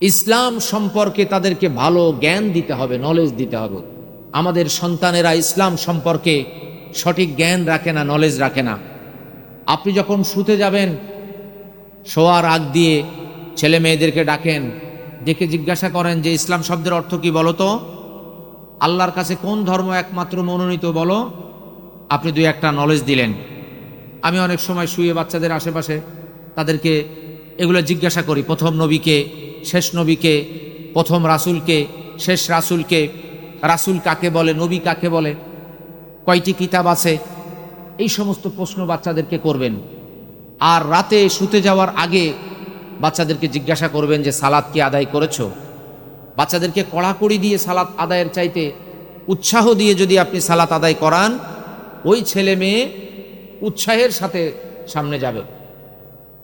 ইসলাম সম্পর্কে তাদেরকে ভালো জ্ঞান দিতে হবে নলেজ দিতে হবে। আমাদের সন্তানেরা ইসলাম সম্পর্কে সঠিক জ্ঞান রাখে না নলেজ রাখে না। আপনি যখন শুতে যাবেন, শোয়ার আগ দিয়ে ছেলে মেয়েদেরকে ডাকেন, ডেকে জিজ্ঞাসা করেন যে, ইসলাম শব্দের অর্থ কি বলো তো? আল্লাহর কাছে কোন ধর্ম একমাত্র মনোনীত বলো? আপনি দুই একটা নলেজ দিলেন। আমি অনেক সময় শুয়ে বাচ্চাদের আশেপাশে তাদেরকে এগুলো জিজ্ঞাসা করি। প্রথম নবীকে শেষ নবীকে, প্রথম রাসুলকে, শেষ রাসুলকে, রাসুল কাকে বলে, নবী কাকে বলে, কয়টি কিতাব আছে, এই সমস্ত প্রশ্ন বাচ্চাদেরকে করবেন। আর রাতে শুতে যাওয়ার আগে বাচ্চাদেরকে জিজ্ঞাসা করবেন যে সালাদ কি আদায় করেছ? বাচ্চাদেরকে কড়াকড়ি দিয়ে সালাত আদায়ের চাইতে উৎসাহ দিয়ে যদি আপনি সালাত আদায় করান, ওই ছেলে মেয়ে উৎসাহের সাথে সামনে যাবে।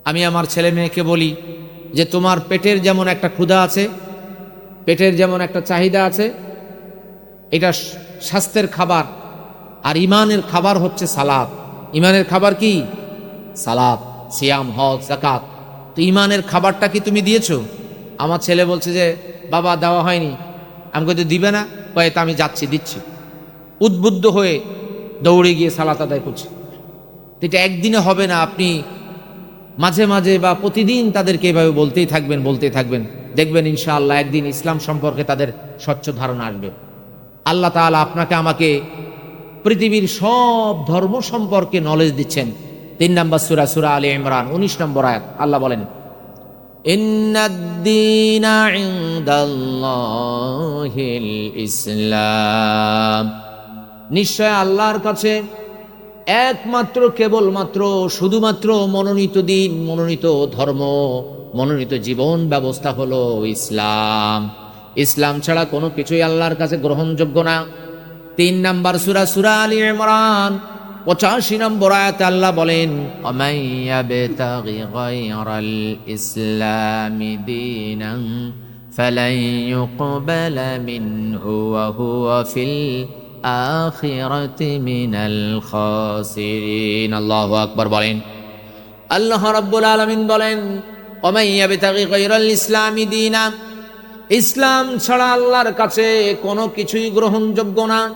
আমি আমার ছেলে মেয়েকে বলি যে তোমার পেটের যেমন একটা ক্ষুধা আছে, পেটের যেমন একটা চাহিদা আছে, এটা স্বাস্থ্যের খাবার আর ইমানের খাবার হচ্ছে সালাদ। ইমানের খাবার কি? সালাদ, সিয়াম, হজ জাকাত তো ইমানের খাবারটা কি তুমি দিয়েছ? আমার ছেলে বলছে যে, বাবা, দেওয়া হয়নি। আমি তো দিবে না। কয়ে, তা আমি যাচ্ছি, দিচ্ছি। উদ্বুদ্ধ হয়ে দৌড়ে গিয়ে সালাত আদায় করছি। এটা একদিনে হবে না, আপনি মাঝে মাঝে বা প্রতিদিন তাদেরকে এভাবে বলতেই থাকবেন বলতেই থাকবেন। দেখবেন ইনশাআল্লাহ একদিন ইসলাম সম্পর্কে তাদের স্বচ্ছ ধারণা আসবে। আল্লাহ তাআলা আপনাকে আমাকে পৃথিবীর সব ধর্ম সম্পর্কে নলেজ দিচ্ছেন। তিন নম্বর সুরা সুরা আলী ইমরান, উনিশ নম্বর আয়াত। আল্লাহ বলেন ইসলাম। নিশ্চয় আল্লাহর কাছে একমাত্র কেবলমাত্র শুধুমাত্র মনোনীত দিন মনোনীত ধর্ম মনোনীত জীবন ব্যবস্থা হলো ইসলাম ইসলাম ছাড়া কোনো কিছুই আল্লাহর কাছে গ্রহণযোগ্য না তিন নাম্বার সুরা সুরা আলী ইমরান পঁচাশি নম্বর আয়াতে আল্লাহ বলেন অমাইয়াবেতাগি গায়রাল ইসলামি দীনান فلن يقبل منه وهو في বলেন বলেন ইসলাম ছাড়া আল্লাহর কাছে কোনো কিছুই গ্রহণযোগ্য না।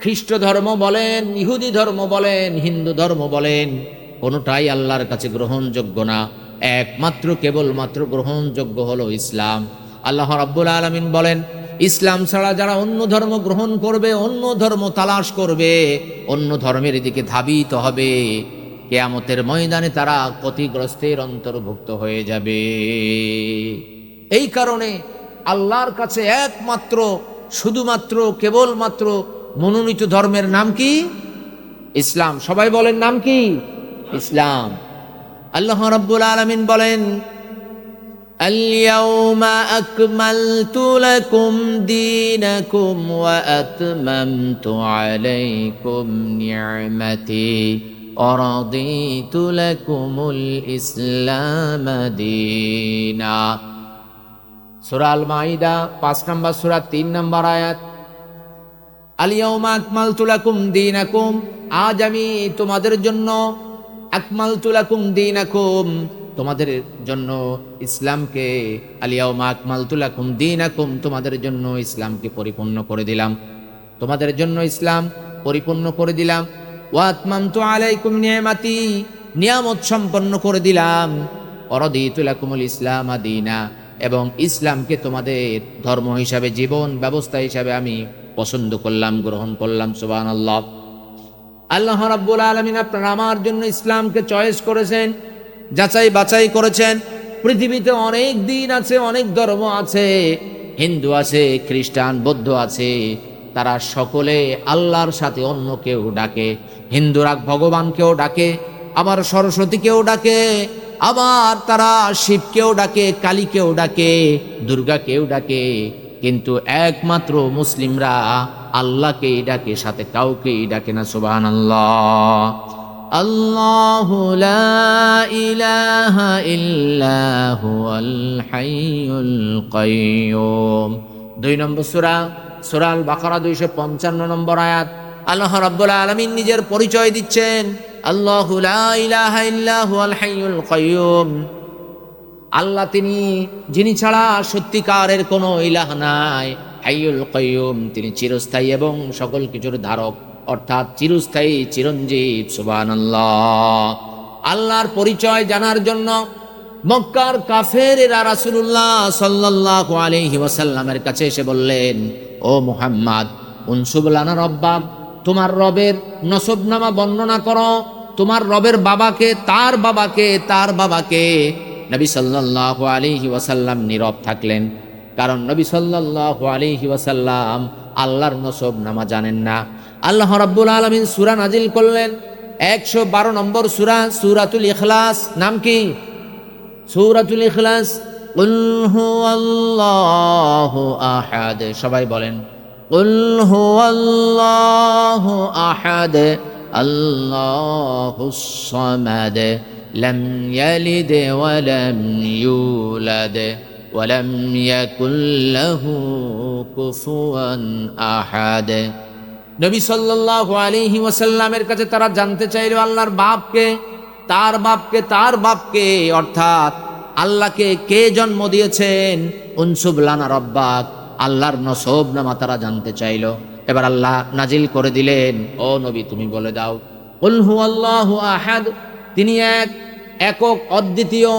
খ্রিস্ট ধর্ম বলেন, ইহুদি ধর্ম বলেন, হিন্দু ধর্ম বলেন, কোনোটাই আল্লাহর কাছে গ্রহণযোগ্য না। একমাত্র, কেবলমাত্র গ্রহণযোগ্য হলো ইসলাম। আল্লাহ রাব্বুল আলমিন বলেন ইসলাম ছাড়া যারা অন্য ধর্ম গ্রহণ করবে, অন্য ধর্ম তালাশ করবে, অন্য ধর্মের দিকে ধাবিত হবে। কেয়ামতের ময়দানে তারা ক্ষতিগ্রস্তের অন্তর্ভুক্ত হয়ে যাবে। এই কারণে আল্লাহর কাছে একমাত্র, শুধুমাত্র, কেবলমাত্র মনোনীত ধর্মের নাম কি? ইসলাম। সবাই বলেন নাম কি? ইসলাম। আল্লাহ রাব্বুল আলামিন বলেন اليوم أكملت لكم دينكم وأتممت عليكم نعمتي ورضيت لكم الإسلام دينا সুরা আল মাইদা পাঁচ নম্বর সুরা তিন নম্বর আয়াত আলিয়াউমা আকমাল তুলাকুম দিনাকুম আজ আমি তোমাদের জন্য আকমাল তুলাকুম দিনাকুম তোমাদের জন্য ইসলামকে আলিয়াউমা আকমাল তুলাকুম দিনাকুম, তোমাদের জন্য ইসলামকে পরিপূর্ণ করে দিলাম। তোমাদের জন্য ইসলাম পরিপূর্ণ করে দিলাম। ওয়াতমাম তো আলাইকুম নিয়ামাতি, নিয়ামত সম্পন্ন করে দিলাম। অরদিতুলাকুমুল ইসলাম আদিনা এবং ইসলামকে তোমাদের ধর্ম হিসাবে, জীবন ব্যবস্থা হিসাবে আমি পছন্দ করলাম, গ্রহণ করলাম সুবান আল্লাহ আল্লাহ রাব্বুল আলমিন আপনার আমার জন্য ইসলামকে চয়েস করেছেন। যাচাই বাছাই করেছেন। পৃথিবীতে অনেক দিন আছে, অনেক ধর্ম আছে। হিন্দু আছে, খ্রিস্টান, বৌদ্ধ আছে। তারা সকলে আল্লাহর সাথে অন্য কেউ ডাকে। হিন্দুরা ভগবানকেও ডাকে, আবার সরস্বতীকেও ডাকে, আবার তারা শিবকেও ডাকে, কালীকেও ডাকে, দুর্গাকেও ডাকে। কিন্তু একমাত্র মুসলিমরা আল্লাহকেই ডাকে, সাথে কাউকেই ডাকে না সুবাহান আল্লাহ আল্লাহ ইলাহা ইল্লাহু আল হাইয়ুল কাইয়ুম। দুই নম্বর সূরা সূরা আল বাকারা দুইশো পঞ্চান্ন নম্বর আয়াত। আল্লাহ রাব্বুল আলামিন নিজের পরিচয় দিচ্ছেন। আল্লাহু লা ইলাহা ইল্লাহু আল হাইয়ুল কাইয়ুম। আল্লাহ তিনি, যিনি ছাড়া সত্যিকারের কোনো ইলাহ নাই। হাইয়ুল কয়ুম তিনি চিরস্থায়ী এবং সকল কিছুর ধারক। অর্থাৎ চিরস্থায়ী, চিরঞ্জীব, সুবহানাল্লাহ। আল্লাহর পরিচয় জানার জন্য মক্কার কাফেরেরা রাসূলুল্লাহ সাল্লাল্লাহু আলাইহি ওয়াসাল্লামের কাছে এসে বললেন, ও মুহাম্মদ উনসুবলানা রব্বাক তোমার রবের নসবনামা বর্ণনা করো। তোমার রবের বাবাকে, তার বাবাকে তার বাবাকে। নবী সাল্লাল্লাহু আলাইহি ওয়াসাল্লাম নীরব থাকলেন। কারণ নবী সাল্লাল্লাহু আলাইহি ওয়াসাল্লাম আল্লাহর নসব জানেন না। আল্লাহ রাব্বুল আলামিন সূরা নাজিল করলেন। একশো বারো নম্বর সূরা, সূরাতুল ইখলাস। নাম কি? সূরাতুল ইখলাস। আহাদ। সবাই বলেন আহাদ। আল্লাহুস সামাদ। লাম ইয়ালিদ ওয়া লাম ইউলাদ। ওয়া লাম ইয়াকুল লাহু কুফুয়ান আহাদ। নবী সাল্লাল্লাহু আলাইহি ওয়াসাল্লামের কাছে তারা জানতে চাইল আল্লাহর বাপকে, তার বাপকে তার বাপকে, অর্থাৎ আল্লাহকে কে জন্ম দিয়েছেন? উনসুব লানা রব্বাক, আল্লাহর নসব নামা তারা জানতে চাইল। এবার আল্লাহ নাজিল করে দিলেন, ও নবী, তুমি বলে দাও, কুল আল্লাহ আহাদ তিনি এক একক, অদ্বিতীয়,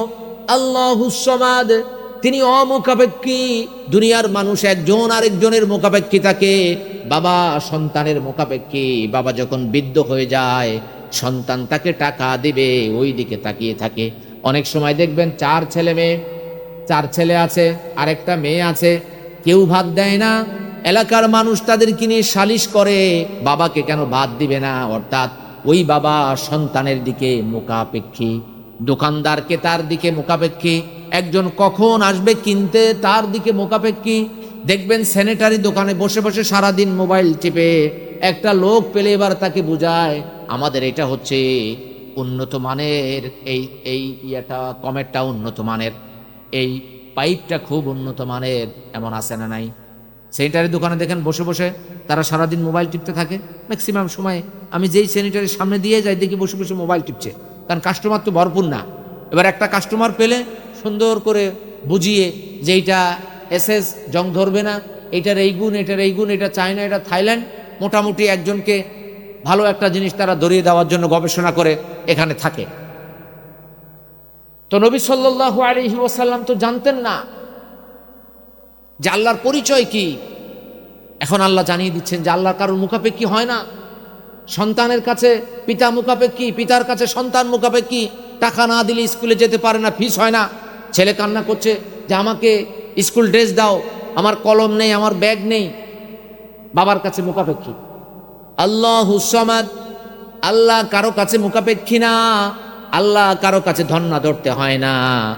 আল্লাহ সামাদ তিনি অমুখাপেক্ষী দুনিয়ার মানুষ একজন আরেকজনের মোকাপেক্ষী থাকে। বাবা সন্তানের মোকাপেক্ষী বাবা যখন বৃদ্ধ হয়ে যায়, সন্তান তাকে টাকা দিবে, ওই দিকে তাকিয়ে থাকে। অনেক সময় দেখবেন চার ছেলে মেয়ে, চার ছেলে আছে, আরেকটা মেয়ে আছে, কেউ ভাত দেয় না। এলাকার মানুষ তাদেরকে নিয়ে সালিশ করে, বাবাকে কেন ভাত দিবে না? অর্থাৎ ওই বাবা সন্তানের দিকে মোকাপেক্ষী দোকানদারকে তার দিকে মোকাপেক্ষী একজন কখন আসবে কিনতে, তার দিকে মোকাপেক্ষী দেখবেন স্যানিটারি দোকানে বসে বসে সারাদিন মোবাইল টিপে। একটা লোক পেলে এবার তাকে বুঝায়, আমাদের এটা হচ্ছে উন্নত মানের, এই এই ইয়েটা, কমেরটা উন্নত মানের। এই পাইপটা খুব উন্নত মানের, এমন আছে না নাই? স্যানিটারি দোকানে দেখেন বসে বসে তারা সারাদিন মোবাইল টিপতে থাকে। ম্যাক্সিমাম সময়ে আমি যেই স্যানিটারির সামনে দিয়ে যাই, দেখি বসে বসে মোবাইল টিপছে। কারণ কাস্টমার তো ভরপুর না। এবার একটা কাস্টমার পেলে সুন্দর করে বুঝিয়ে যে এইটা এসএস, জং ধরবে না, এটার এই গুণ, এটার এই গুণ, এটা চায়না, এটা থাইল্যান্ড, মোটামুটি একজনকে ভালো একটা জিনিস তারা ধরিয়ে দেওয়ার জন্য গবেষণা করে এখানে থাকে। তো নবী সাল্লাল্লাহু আলাইহি ওয়াসাল্লাম তো জানতেন না যে আল্লাহর পরিচয় কি। এখন আল্লাহ জানিয়ে দিচ্ছেন যে আল্লাহর কারোর মুখাপেক্ষী হয় না। সন্তানের কাছে পিতা মুখাপেক্ষী, পিতার কাছে সন্তান মুখাপেক্ষী, টাকা না দিলে স্কুলে যেতে পারে না, ফিস হয় না। ছেলে কান্না করছে যে আমাকে স্কুল ড্রেস দাও, আমার কলম নেই, আমার ব্যাগ নেই। বাবার কাছে মুখাপেক্ষী। আল্লাহ হুসমাদ আল্লাহ কারও কাছে মুখাপেক্ষী না, আল্লাহ কারও কাছে ধন্না ধরতে হয় না।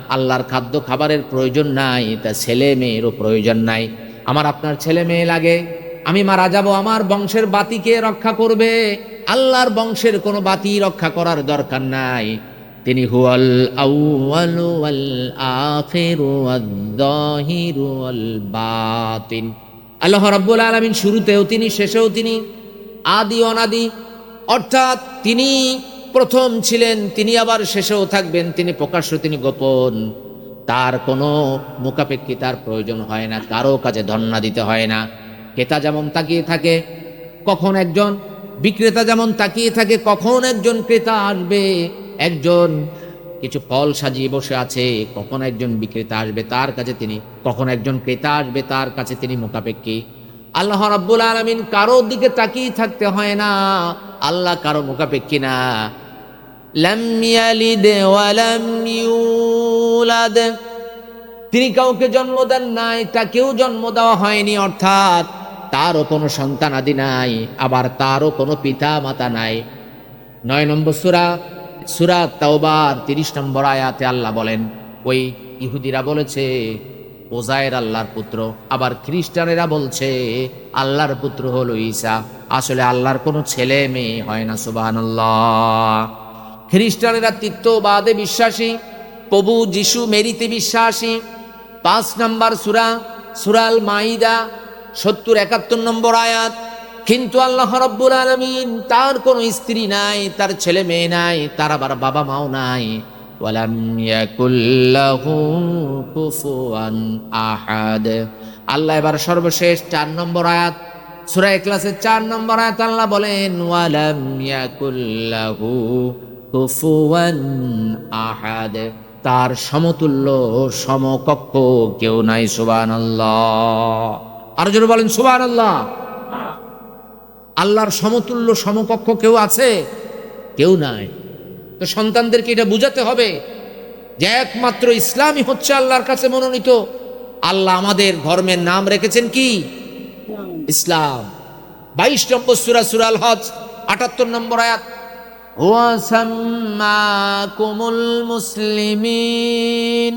আল্লাহর খাদ্য খাবারের প্রয়োজন নাই, তা ছেলে মেয়েরও প্রয়োজন নাই। আমার আপনার ছেলে মেয়ে লাগে, আমি মারা যাব, আমার বংশের বাতিকে রক্ষা করবে। আল্লাহর বংশের কোনো বাতি রক্ষা করার দরকার নাই। তিনি হুয়াল আউয়ালু ওয়াল আখিরু ওয়াদ যাহিরু ওয়াল বাতিন। আল্লাহ রাব্বুল আলামিন শুরুতেও তিনি, শেষেও তিনি, আদি অনাদি, অর্থাৎ তিনি প্রথম ছিলেন, তিনি আবার শেষেও থাকবেন, তিনি প্রকাশ্য, তিনি গোপন। তার কোনো মুখাপেক্ষী তার প্রয়োজন হয় না, কারও কাছে ধন্না দিতে হয় না। ক্রেতা যেমন তাকিয়ে থাকে, কখন একজন বিক্রেতা যেমন তাকিয়ে থাকে, কখন একজন ক্রেতা আসবে একজন কিছু ফল সাজিয়ে বসে আছে, কখন একজন বিক্রেতা আসবে তার কাছে তিনি, কখন একজন ক্রেতা আসবে তার কাছে তিনি মোকাপেক্ষী আল্লাহ রাব্বুল আলামিন কারও দিকে তাকিয়ে থাকতে হয় না, আল্লাহ কারও মোকাপেক্ষী না। তিনি কাউকে জন্ম দেন নাই, তাকেও জন্ম দেওয়া হয়নি, অর্থাৎ তারও কোনো সন্তান আদি নাই, আবার তারও কোনো পিতা মাতা নাই। নয় নম্বর সুরা সুরা তাওবার তিরিশ নম্বর আয়াতে আল্লাহ বলেন, ওই ইহুদিরা বলেছে, ওজায়ের আল্লাহর পুত্র। আবার খ্রিস্টানেরা বলছে, আল্লাহর পুত্র হলো ঈসা। আসলে আল্লাহর কোনো ছেলে মেয়ে হয় না, সুবহানাল্লাহ। খ্রিস্টানেরা তিত্ববাদে বিশ্বাসী, প্রভু যিশু মেরিতে বিশ্বাসী। পাঁচ নম্বর সুরা, সুরাল মাইদা, সত্তর একাত্তর নম্বর আয়াত। কিন্তু আল্লাহ রব্বুল আলমিন তার কোনো স্ত্রী নাই, তার ছেলে মেয়ে নাই, তার আবার বাবা মাও নাই। আল্লাহ এবার সর্বশেষ চার নম্বর আয়াত, সূরা ইখলাসের চার নম্বর আয়াত আল্লাহ বলেন আহাদ। তার সমতুল্য সমকক্ষ কেউ নাই, সুবহানাল্লাহ। আর জোরে বলেন, সুবহানাল্লাহ। আল্লাহর সমতুল্য সমকক্ষ কেউ আছে? কেউ নাই। তো সন্তানদেরকে এটা বুঝাতে হবে যে একমাত্র ইসলামই হচ্ছে আল্লাহর কাছে মনোনীত। আল্লাহ আমাদের ধর্মের নাম রেখেছেন কি? ইসলাম। বাইশ নম্বর সুরা সুরাল হজ আটাত্তর নম্বর আয়াত। মুসলিমিন।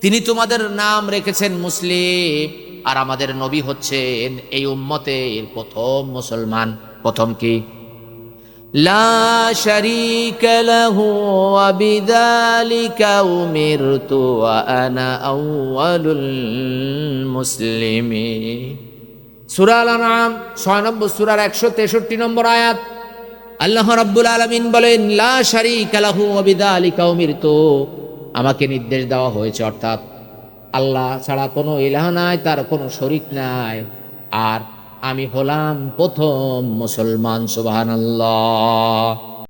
তিনি তোমাদের নাম রেখেছেন মুসলিম। আর আমাদের নবী হচ্ছেন এই উম্মতের প্রথম মুসলমান। প্রথম কি? বিযালিকা উমিরতু ওয়া আনা আউয়ালুল মুসলিমিন। সূরা আল-আনআম 6 নম্বর সূরার 163 নম্বর আয়াত। আল্লাহ রাব্বুল আলামিন বলেন, লা শারীকা লাহু ওয়া বিযালিকা উমিরতু। আমাকে নির্দেশ দেওয়া হয়েছে, অর্থাৎ আল্লাহ ছাড়া কোনো ইলাহ নাই, তার কোনো শরিক নাই। আর আমি হলাম প্রথম মুসলমান, সুবহানাল্লাহ।